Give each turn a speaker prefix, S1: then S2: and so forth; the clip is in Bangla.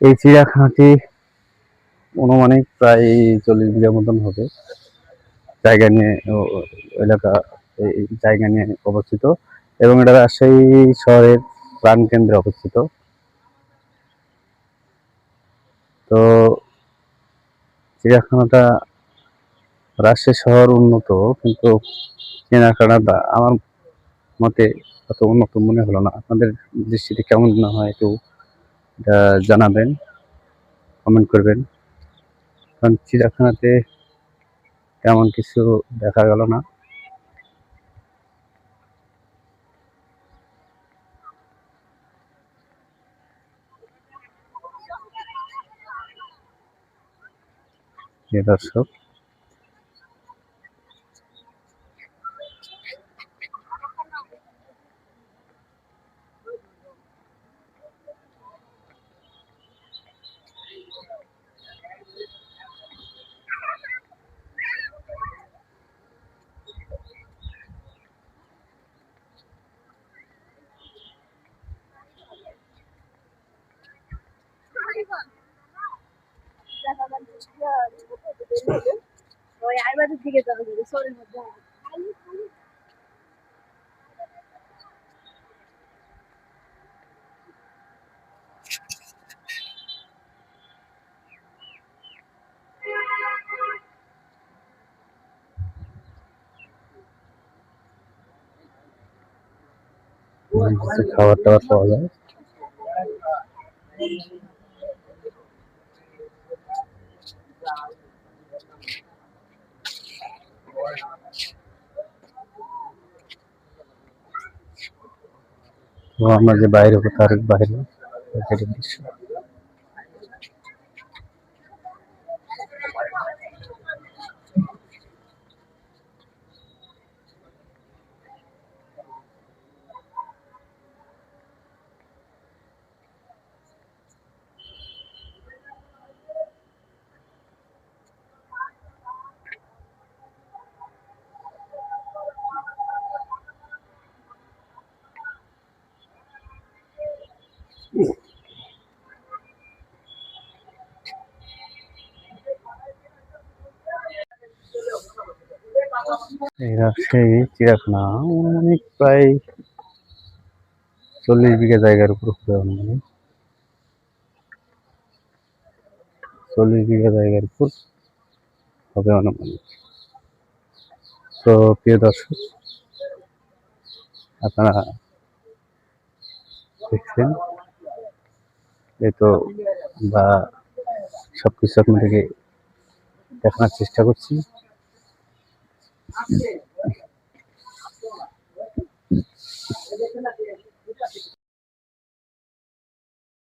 S1: এই চিড়িয়াখানাটি অনুমানিক প্রায় চল্লিশ বিঘা মতন হবে। জায়গা নিয়ে এলাকা, এই জায়গা নিয়ে অবস্থিত এবং এটা রাজশাহী শহরের প্রাণকেন্দ্রে অবস্থিত। তো চিড়িয়াখানাটা রাজশাহী শহর উন্নত, কিন্তু চিড়িয়াখানাটা আমার মতে অত উন্নত মনে হলো না। আপনাদের দৃষ্টিতে কেমন না হয় একটু জানাবেন কমেন্ট করবেন। কারণ চিড়িয়াখানাতে তেমন কিছু দেখা গেল না। দর্শক।
S2: ওই আইবাদের দিকে যাবে শরীর মধ্যে
S1: খাবার টাবার পাওয়া যায়। তো আমরা যে বাইরে তার বাইরে চিড়িয়াখানা অনেক প্রায় চল্লিশ বিঘা জায়গার উপর হবে অনুমানিক। চল্লিশ বিঘা জায়গার উপর হবে অনুমানিক। তো প্রিয় দর্শক, আপনারা দেখছেন তো বা সব কিছু আপনাদেরকে দেখানোর চেষ্টা করছি।